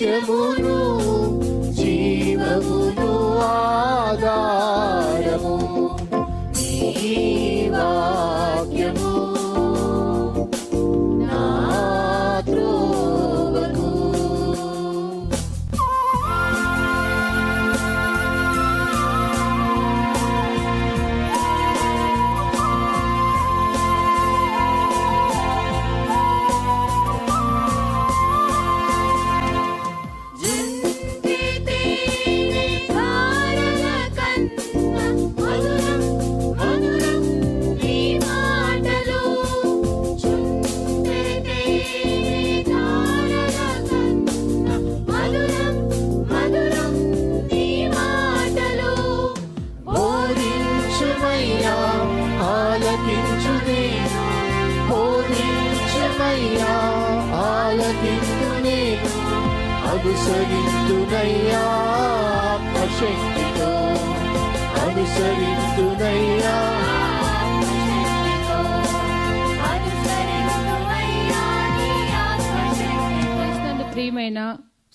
学不住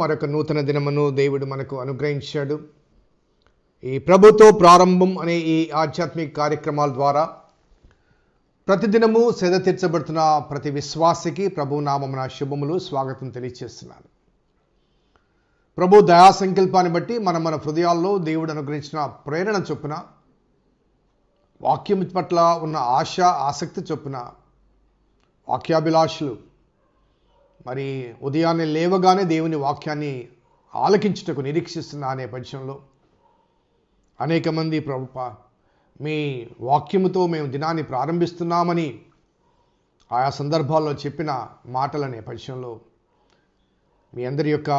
మరొక నూతన దినమును దేవుడు మనకు అనుగ్రహించాడు. ఈ ప్రభుతో ప్రారంభం అనే ఈ ఆధ్యాత్మిక కార్యక్రమాల ద్వారా ప్రతిదినము సేద తీర్చబడుతున్న ప్రతి విశ్వాసికి ప్రభు నామమున శుభములు స్వాగతం తెలియజేస్తున్నాను ప్రభు దయా సంకల్పాన్ని బట్టి మనం మన హృదయాల్లో దేవుడు అనుగ్రహించిన ప్రేరణ చొప్పున వాక్యం పట్ల ఉన్న ఆశ ఆసక్తి చొప్పున వాక్యాభిలాషులు మరి ఉదయాన్నే లేవగానే దేవుని వాక్యాన్ని ఆలకించుటకు నిరీక్షిస్తున్నా అనే నేపథ్యంలో అనేక మంది ప్రభుప మీ వాక్యముతో మేము దినాన్ని ప్రారంభిస్తున్నామని ఆయా సందర్భాల్లో చెప్పిన మాటల నేపథ్యంలో మీ అందరి యొక్క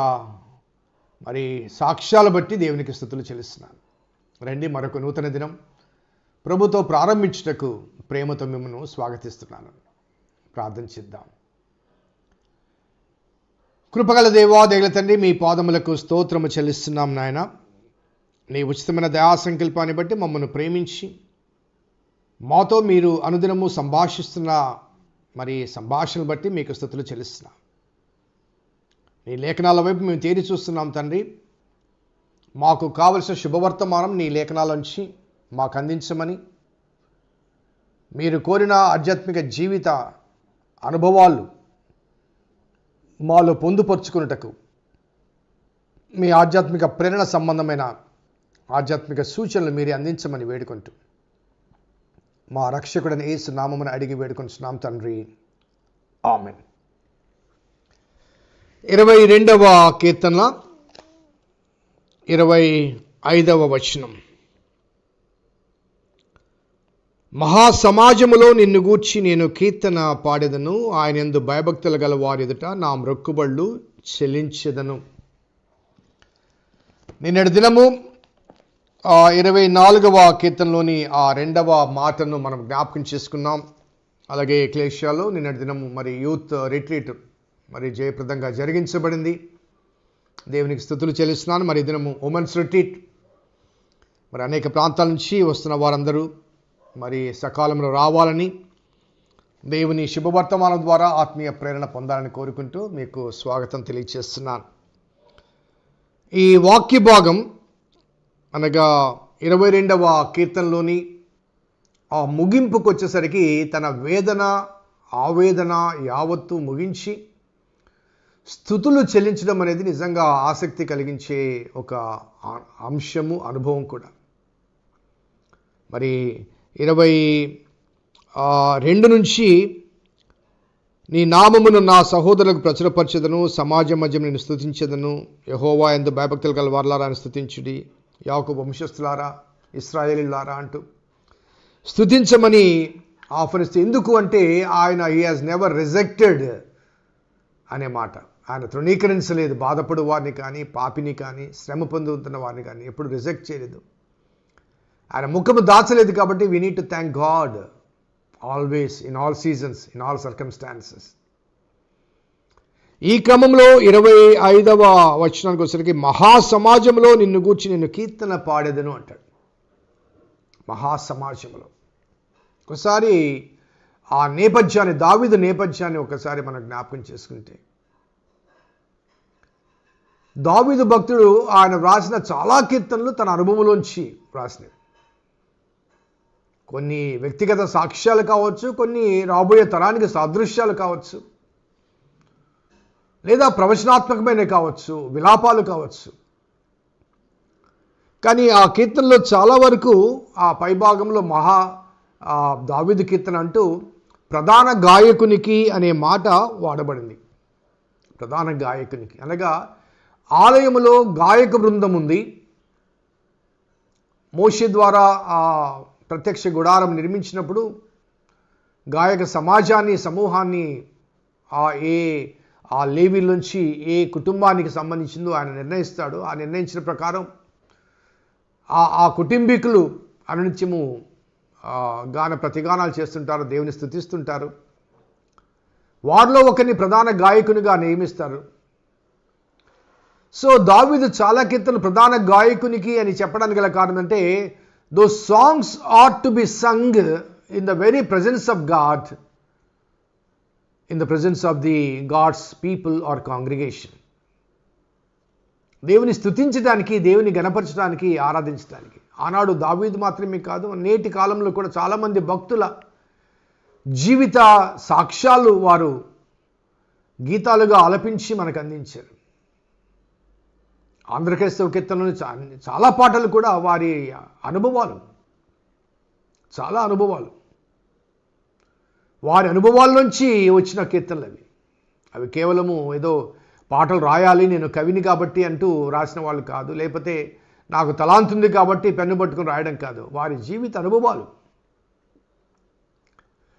మరి సాక్ష్యాలు బట్టి దేవునికి స్థుతులు చెల్లిస్తున్నాను. రండి మరొక నూతన దినం ప్రభుతో ప్రారంభించుటకు ప్రేమతో మిమ్మల్ని స్వాగతిస్తున్నాను. ప్రార్థన చేద్దాం. కృపగల దేవా దేగల తండ్రి మీ పాదములకు స్తోత్రము చెల్లిస్తున్నాం నాయన. నీ ఉచితమైన దయా సంకల్పాన్ని బట్టి మమ్మల్ని ప్రేమించి మాతో మీరు అనుదినము సంభాషిస్తున్న మరి సంభాషణ బట్టి మీకు స్థుతులు చెల్లిస్తున్నాం. నీ లేఖనాల వైపు మేము తేరి చూస్తున్నాం తండ్రి. మాకు కావలసిన శుభవర్తమానం నీ లేఖనాల నుంచి మాకు అందించమని మీరు కోరిన ఆధ్యాత్మిక జీవిత అనుభవాలు మాలో పొందుపరుచుకున్నటకు మీ ఆధ్యాత్మిక ప్రేరణ సంబంధమైన ఆధ్యాత్మిక సూచనలు మీరే అందించమని వేడుకుంటూ మా రక్షకుడని ఏసు నామమును అడిగి వేడుకుంటున్నాం తండ్రి. ఆమెన్. ఇరవై రెండవ కీర్తన ఇరవై ఐదవ వచనం. మహాసమాజములో నిన్ను గూర్చి నేను కీర్తన పాడెదను. ఆయన ఎందు భయభక్తులు గల వారి ఎదుట నా మొక్కుబళ్ళు చెల్లించెదను. నిన్నటి దినము ఇరవై నాలుగవ కీర్తనలోని ఆ రెండవ మాటను మనం జ్ఞాపకం చేసుకున్నాం. అలాగే క్లేషియాలో నిన్నటి దినము మరి యూత్ రిట్రీట్ మరి జయప్రదంగా జరిగించబడింది. దేవునికి స్థుతులు చెల్లిస్తున్నాను. మరి దినము ఉమెన్స్ రిట్రీట్. మరి అనేక ప్రాంతాల నుంచి వస్తున్న వారందరూ మరి సకాలంలో రావాలని దేవుని శుభవర్తమానం ద్వారా ఆత్మీయ ప్రేరణ పొందాలని కోరుకుంటూ మీకు స్వాగతం తెలియజేస్తున్నాను. ఈ వాక్య భాగం అనగా ఇరవై రెండవ కీర్తనలోని ఆ ముగింపుకు వచ్చేసరికి తన వేదన ఆవేదన యావత్తు ముగించి స్థుతులు చెల్లించడం అనేది నిజంగా ఆసక్తి కలిగించే ఒక అంశము అనుభవం కూడా. మరి ఇరవై రెండు నుంచి నీ నామమును నా సహోదరులకు ప్రచురపరచదను సమాజం మధ్య నేను స్థుతించదను. యహోవా ఎందు భయభక్తులు గల వారలారా అని స్థుతించుడి. యాకు వంశస్థులారా ఇస్రాయేలీలారా అంటూ స్థుతించమని ఆఫరిస్తే ఎందుకు అంటే ఆయన హీ హాజ్ నెవర్ రిజెక్టెడ్ అనే మాట. ఆయన తృణీకరించలేదు బాధపడు వారిని కానీ పాపిని కానీ శ్రమ పొందుతున్న వారిని కానీ ఎప్పుడు రిజెక్ట్ చేయలేదు. ఆయన ముఖము దాచలేదు కాబట్టి we need to thank God always in all seasons in all circumstances ఈ క్రమంలో ఇరవై ఐదవ వచనానికి వచ్చేసరికి మహాసమాజంలో నిన్ను గూర్చి నిన్ను కీర్తన పాడేదను అంటాడు. మహాసమాజంలో. ఒకసారి ఆ నేపథ్యాన్ని దావిద నేపథ్యాన్ని ఒకసారి మనం జ్ఞాపకం చేసుకుంటే. దావిదు భక్తుడు ఆయన వ్రాసిన చాలా కీర్తనలు తన అనుభవంలోంచి వ్రాసినవి. కొన్ని వ్యక్తిగత సాక్ష్యాలు కావచ్చు కొన్ని రాబోయే తరానికి సాదృశ్యాలు కావచ్చు లేదా ప్రవచనాత్మకమైన కావచ్చు విలాపాలు కావచ్చు. కానీ ఆ కీర్తనలో చాలా వరకు ఆ పైభాగంలో మహా ఆ కీర్తన అంటూ ప్రధాన గాయకునికి అనే మాట వాడబడింది. ప్రధాన గాయకునికి. అనగా ఆలయంలో గాయక బృందం ఉంది. మోషి ద్వారా ఆ ప్రత్యక్ష గుడారం నిర్మించినప్పుడు గాయక సమాజాన్ని సమూహాన్ని ఆ ఏ ఆ లేవీ నుంచి ఏ కుటుంబానికి సంబంధించిందో ఆయన నిర్ణయిస్తాడు. ఆ నిర్ణయించిన ప్రకారం ఆ ఆ కుటుంబీకులు అనునిత్యము గాన ప్రతిగానాలు చేస్తుంటారు దేవుని స్థుతిస్తుంటారు. వారిలో ఒకరిని ప్రధాన గాయకునిగా నియమిస్తారు. సో దావీదు చాలా కీర్తన ప్రధాన గాయకునికి అని చెప్పడానికి గల కారణం అంటే though songs are to be sung in the very presence of God in the presence of the God's people or congregation దేవుని స్తుతించడానికి దేవుని గణపరచడానికి ఆరాధించడానికి. ఆనాడు దావీదు మాత్రమే కాదు నేటి కాలంలో కూడా చాలామంది భక్తుల జీవిత సాక్ష్యాలు వారు గీతాలుగా ఆలపించి మనకు అందించారు. ఆంధ్రకేశవ కీర్తనలు చాలా పాటలు కూడా వారి అనుభవాలు. చాలా అనుభవాలు. వారి అనుభవాల నుంచి వచ్చిన కీర్తనలు అవి. అవి కేవలము ఏదో పాటలు రాయాలి నేను కవిని కాబట్టి అంటూ రాసిన వాళ్ళు కాదు. లేకపోతే నాకు తలాంతుంది కాబట్టి పెన్ను పట్టుకుని రాయడం కాదు. వారి జీవిత అనుభవాలు.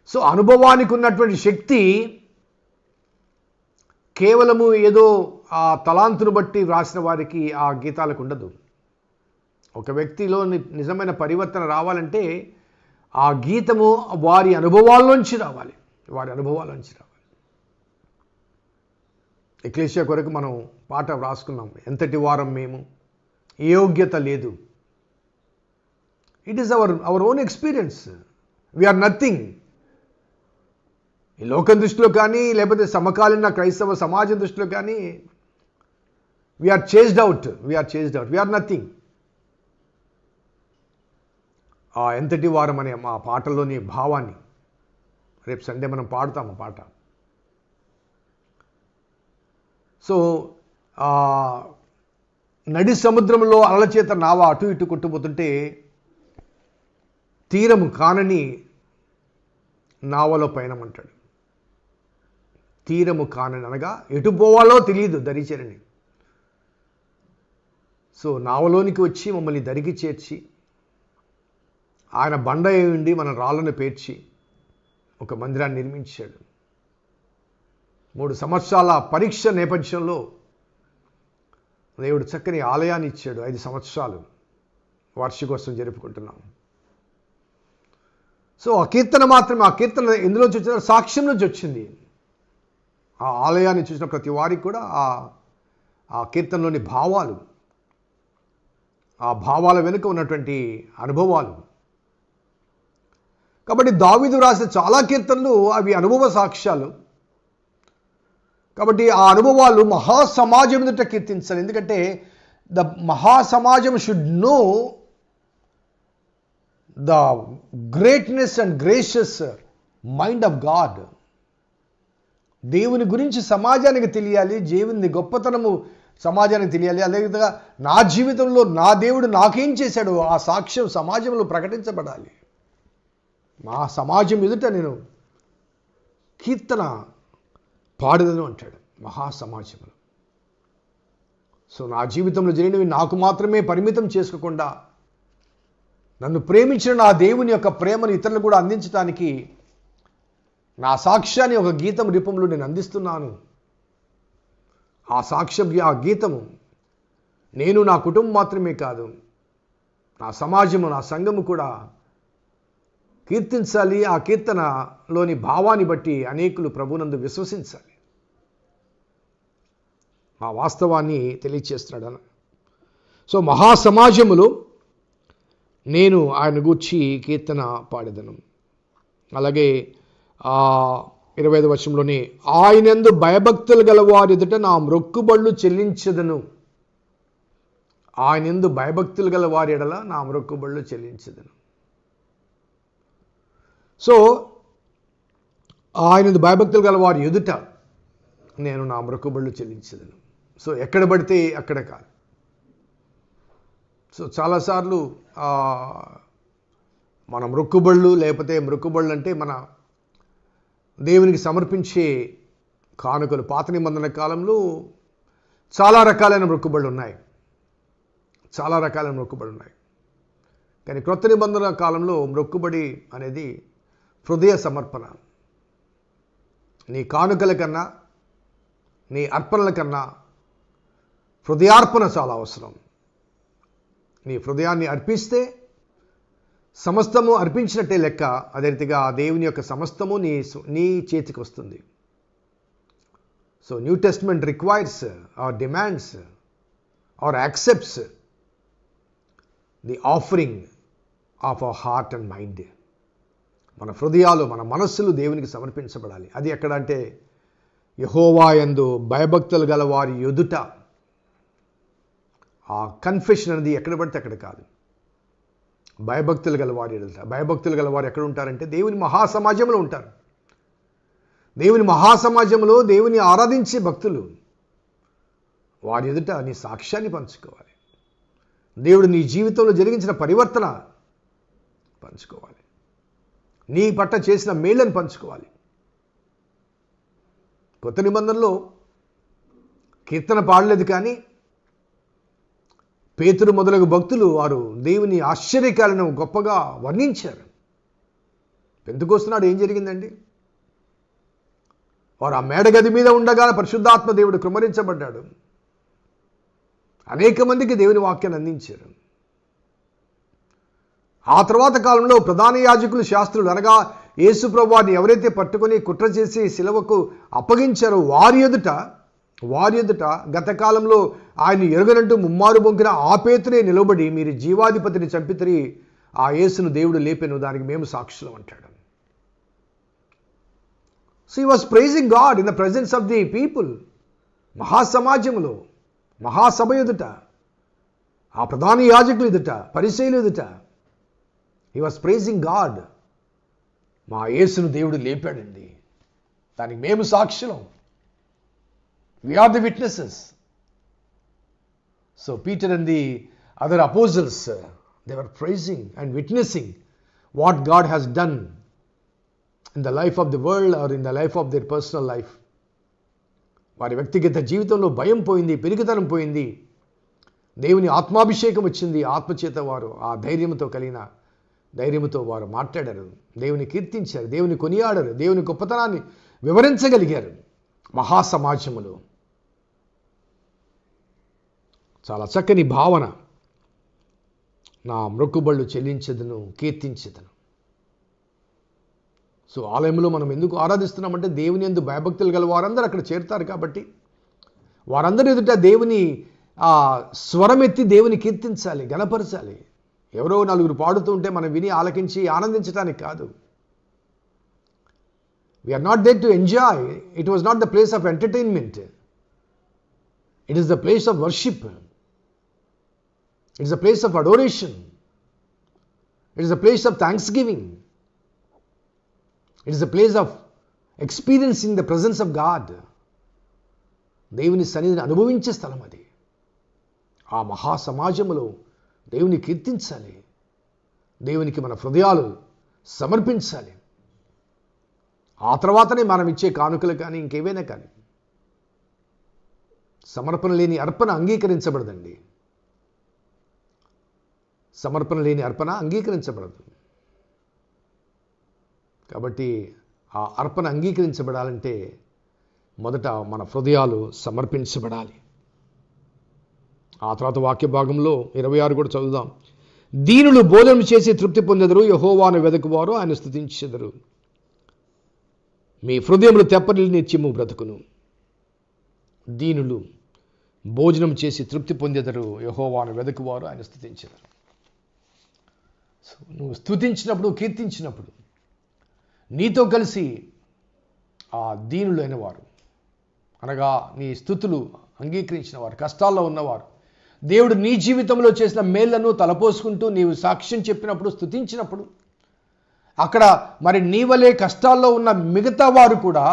సో అనుభవానికి ఉన్నటువంటి శక్తి కేవలము ఏదో ఆ తలాంతును బట్టి వ్రాసిన వారికి ఆ గీతాలకు ఉండదు. ఒక వ్యక్తిలో ని- నిజమైన పరివర్తన రావాలంటే ఆ గీతము వారి అనుభవాల్లోంచి రావాలి. వారి అనుభవాల్లోంచి రావాలి. ఎక్లేషియా కొరకు మనం పాట వ్రాసుకున్నాం ఎంతటి వారం మేము? ఏ యోగ్యత లేదు. It is our our own experience we are nothing ఈ లోకం దృష్టిలో కానీ లేకపోతే సమకాలీన క్రైస్తవ సమాజం దృష్టిలో కానీ we are chased out we are chased out we are nothing ఆ ఎంతటి వారం అనే మా పాటలోని భావాన్ని రేపు సండే మనం పాడతాము ఆ పాట. సో నడి సముద్రంలో అలల చేత నావ అటు ఇటు కొట్టుపోతుంటే తీరము కానని నావలో పయనమంటాడు. తీరము కానని అనగా ఎటు పోవాలో తెలియదు దరిచేరని. సో నావలోనికి వచ్చి మమ్మల్ని దరికి చేర్చి ఆయన బండ ఉండి మన రాళ్ళను పేర్చి ఒక మందిరాన్ని నిర్మించాడు. మూడు సంవత్సరాల పరీక్ష నేపథ్యంలో దేవుడు చక్కని ఆలయాన్ని ఇచ్చాడు. ఐదు సంవత్సరాలు వార్షికోత్సవం జరుపుకుంటున్నాం. సో ఆ కీర్తన మాత్రమే ఆ కీర్తన ఎందులోంచి వచ్చిందో సాక్ష్యం నుంచి వచ్చింది. ఆ ఆలయాన్ని చూసిన ప్రతి వారికి కూడా ఆ ఆ కీర్తనలోని భావాలు ఆ భావాల వెనుక ఉన్నటువంటి అనుభవాలు. కాబట్టి దావిదు రాసిన చాలా కీర్తనలు అవి అనుభవ సాక్ష్యాలు. కాబట్టి ఆ అనుభవాలు మహాసమాజం ఎదుట కీర్తించాలి. ఎందుకంటే the మహాసమాజం should know the greatness and gracious mind of God దేవుని గురించి సమాజానికి తెలియాలి. దేవుని గొప్పతనము సమాజానికి తెలియాలి. అదేవిధంగా నా జీవితంలో నా దేవుడు నాకేం చేశాడు ఆ సాక్ష్యం సమాజంలో ప్రకటించబడాలి. మా సమాజం ఎదుట నేను కీర్తన పాడదను అంటాడు మహాసమాజంలో సో నా జీవితంలో జరిగినవి నాకు మాత్రమే పరిమితం చేసుకోకుండా నన్ను ప్రేమించిన నా దేవుని యొక్క ప్రేమను ఇతరులు కూడా అందించడానికి నా సాక్ష్యాన్ని ఒక గీతం రూపంలో నేను అందిస్తున్నాను. ఆ సాక్ష్యం ఆ గీతము నేను నా కుటుంబం మాత్రమే కాదు నా సమాజము నా సంఘము కూడా కీర్తించాలి. ఆ కీర్తనలోని భావాన్ని బట్టి అనేకులు ప్రభునందు విశ్వసించాలి. ఆ వాస్తవాన్ని తెలియచేస్తున్నాడు సో మహాసమాజములో నేను ఆయన గూర్చి కీర్తన పాడేదను. అలాగే ఆ ఇరవై ఐదు వర్షంలోని ఆయనందు భయభక్తులు గల వారి ఎదుట నా మ్రొక్కుబళ్ళు చెల్లించదను. ఆయనందు భయభక్తులు గల వారి ఎడల నా మ్రొక్కుబళ్ళు చెల్లించదను. సో ఆయనందు భయభక్తులు గల వారి ఎదుట నేను నా మ్రొక్కుబళ్ళు చెల్లించదను. సో ఎక్కడ పడితే అక్కడ కాదు. సో చాలాసార్లు మన మృక్కుబళ్ళు లేకపోతే మృక్కుబళ్ళు అంటే మన దేవునికి సమర్పించే కానుకలు. పాత నిబంధన కాలంలో చాలా రకాలైన మొక్కుబడులు ఉన్నాయి. చాలా రకాలైన మొక్కుబడి ఉన్నాయి. కానీ క్రొత్త నిబంధన కాలంలో మొక్కుబడి అనేది హృదయ సమర్పణ. నీ కానుకల కన్నా నీ అర్పణల కన్నా హృదయార్పణ చాలా అవసరం. నీ హృదయాన్ని అర్పిస్తే సమస్తము అర్పించినట్టే లెక్క అదే రీతిగా ఆ దేవుని యొక్క సమస్తము నీ నీ చేతికి వస్తుంది. So New Testament requires or demands or accepts the offering of our heart and mind మన హృదయాలు మన మనస్సులు దేవునికి సమర్పించబడాలి. అది ఎక్కడ అంటే యహోవా యందు భయభక్తులు గల వారి ఎదుట ఆ కన్ఫెషన్ అనేది ఎక్కడ పడితే అక్కడ కాదు. భయభక్తులు గలవారు ఎదుట భయభక్తులు గలవారు ఎక్కడ ఉంటారంటే దేవుని మహాసమాజంలో ఉంటారు. దేవుని మహాసమాజంలో దేవుని ఆరాధించే భక్తులు. వారి ఎదుట నీ సాక్ష్యాన్ని పంచుకోవాలి. దేవుడు నీ జీవితంలో జరిగించిన పరివర్తన పంచుకోవాలి. నీ పట్ల చేసిన మేళ్ళను పంచుకోవాలి. కొత్త నిబంధనలో కీర్తన పాడలేదు కానీ పేతురు మొదలగు భక్తులు వారు దేవుని ఆశ్చర్యకాలను గొప్పగా వర్ణించారు. పెందుకొస్తున్నాడు ఏం జరిగిందండి? వారు ఆ మేడగది మీద ఉండగా పరిశుద్ధాత్మ దేవుడు కృమరించబడ్డాడు అనేక మందికి దేవుని వాక్యాన్ని అందించారు. ఆ తర్వాత కాలంలో ప్రధాన యాజకులు శాస్త్రులు అనగా యేసు ప్రభువారిని ఎవరైతే పట్టుకొని కుట్ర చేసి శిలవకు అప్పగించారో వారి ఎదుట వారి ఎదుట గతకాలంలో ఆయన ఎరుగనంటూ ముమ్మారు బొంకిన ఆపేతునే నిలబడి మీరు జీవాధిపతిని చంపితరి ఆ యేసును దేవుడు లేపెను దానికి మేము సాక్షులం అంటాడు. So he was praising God in the presence of the people మహాసమాజంలో మహాసభ ఎదుట ఆ ప్రధాన యాజకులు ఎదుట పరిశైలు ఎదుట ఈ వాస్ ప్రైజింగ్ గాడ్ మా యేసును దేవుడు లేపాడండి దానికి మేము సాక్షులం. We are the witnesses so Peter and the other apostles they are praising and witnessing what God has done in the life of the world or in the life of their personal life వారి వ్యక్తిగత జీవితంలో భయం పోయింది పెరిగితనం పోయింది. దేవుని ఆత్మాభిషేకం వచ్చింది. ఆత్మచేత వారు ఆ ధైర్యంతో కలిగిన ధైర్యంతో వారు మాట్లాడారు. దేవుని కీర్తించారు. దేవుని కొనియాడారు. దేవుని గొప్పతనాన్ని వివరించగలిగారు. మహాసమాజములు చాలా చక్కని భావన. నా మ్రొక్కుబళ్ళు చెల్లించదును కీర్తించదును. సో ఆలయంలో మనం ఎందుకు ఆరాధిస్తున్నామంటే దేవుని ఎందు భయభక్తులు గల వారందరూ అక్కడ చేరుతారు కాబట్టి వారందరి ఎదుట దేవుని ఆ స్వరం ఎత్తి దేవుని కీర్తించాలి గణపరచాలి. ఎవరో నలుగురు పాడుతూ ఉంటే మనం విని ఆలకించి ఆనందించడానికి కాదు. We are not there to enjoy it was not the place of entertainment it is the place of worship it is the place of adoration it is the place of thanksgiving it is the place of experiencing the presence of God దేవుని సన్నిధిని అనుభవించే స్థలం అది. ఆ మహాసమాజంలో దేవుని కీర్తించాలి. దేవునికి మన హృదయాలు సమర్పించాలి. ఆ తర్వాతనే మనం ఇచ్చే కానుకలు కానీ ఇంకేవైనా కానీ సమర్పణ లేని అర్పణ అంగీకరించబడదండి. సమర్పణ లేని అర్పణ అంగీకరించబడదు. కాబట్టి ఆ అర్పణ అంగీకరించబడాలంటే మొదట మన హృదయాలు సమర్పించబడాలి. ఆ తర్వాత వాక్య భాగంలో ఇరవై ఆరు కూడా చదువుదాం. దీనులు భోజనం చేసి తృప్తి పొందెదరు యహోవాను వెదకువారు ఆయన స్థుతించెదరు. మీ హృదయములు తెప్పరిల్లి నిత్యము బ్రతుకును. దీనులు భోజనం చేసి తృప్తి పొందెదరు యహోవాను వెదకువారు ఆయన స్థుతించెదరు. నువ్వు స్థుతించినప్పుడు కీర్తించినప్పుడు నీతో కలిసి ఆ దీనులైన వారు అనగా నీ స్థుతులు అంగీకరించిన వారు కష్టాల్లో ఉన్నవారు దేవుడు నీ జీవితంలో చేసిన మేళ్ళను తలపోసుకుంటూ నీవు సాక్ష్యం చెప్పినప్పుడు స్థుతించినప్పుడు అక్కడ మరి నీ వలే కష్టాల్లో ఉన్న మిగతా వారు కూడా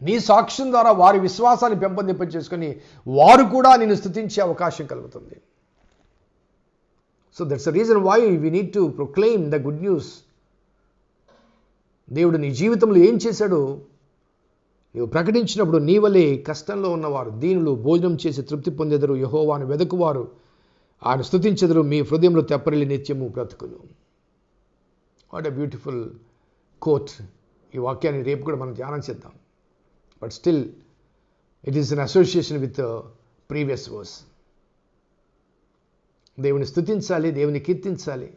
నీ సాక్ష్యం ద్వారా వారి విశ్వాసాన్ని పెంపొందింప చేసుకొని వారు కూడా నేను స్థుతించే అవకాశం కలుగుతుంది. So that's the reason why we need to proclaim the good news దేవుడు నీ జీవితంలో ఏం చేశాడో నువ్వు ప్రకటించినప్పుడు నీ వలే కష్టంలో ఉన్నవారు దీనులు భోజనం చేసి తృప్తి పొందెదరు యహోవాను వెదకువారు. ఆయన స్థుతించెదరు మీ హృదయంలో తెప్పరిల్లి నిత్యము బ్రతుకును. వాట్ ఎ బ్యూటిఫుల్ కోట్ ఈ వాక్యాన్ని రేపు కూడా మనం ధ్యానం చేద్దాం. But still it is an association with previous verse దేవుని స్థుతించాలి దేవుని కీర్తించాలి.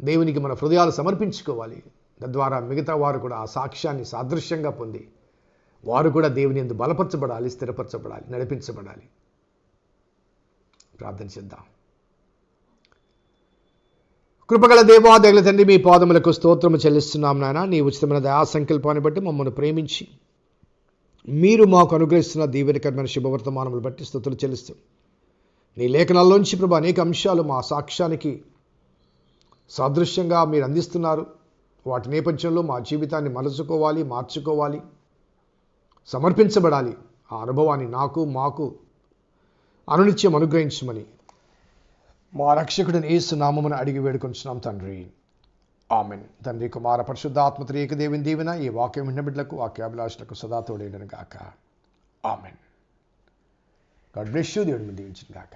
దేవునికి మన హృదయాలు సమర్పించుకోవాలి. తద్వారా మిగతా వారు కూడా ఆ సాక్ష్యాన్ని సాదృశ్యంగా పొంది వారు కూడా దేవుని ఎందు బలపరచబడాలి స్థిరపరచబడాలి నడిపించబడాలి. ప్రార్థన చేద్దాం. కృపగల దేవా దగల తండ్రి మీ పాదములకు స్తోత్రము చెల్లిస్తున్నాం నాయన. నీ ఉచితమైన దయా సంకల్పాన్ని బట్టి మమ్మల్ని ప్రేమించి మీరు మాకు అనుగ్రహిస్తున్న దీవెనకరమైన శుభవర్తమానములు బట్టి స్థుతులు చెల్లిస్తాం నీ లేఖనాల్లోంచి ప్రభు అనేక అంశాలు మా సాక్ష్యానికి సాదృశ్యంగా మీరు అందిస్తున్నారు. వాటి నేపథ్యంలో మా జీవితాన్ని మలుచుకోవాలి మార్చుకోవాలి సమర్పించబడాలి. ఆ అనుభవాన్ని నాకు మాకు అనునిత్యం అనుగ్రహించమని మా రక్షకుడిని ఏసు నామమును అడిగి వేడుకొంచున్నాం తండ్రి. ఆమెన్. తండ్రి కుమార పరిశుద్ధాత్మ త్రియక దేవుని దీవెన ఈ వాక్యం విన్న బిడ్డలకు వాక్యాభిలాషులకు సదా తోడేయడను గాక. ఆమెన్. గాడ్ బ్లెస్ యూ దేవుడు దీవించింది కాక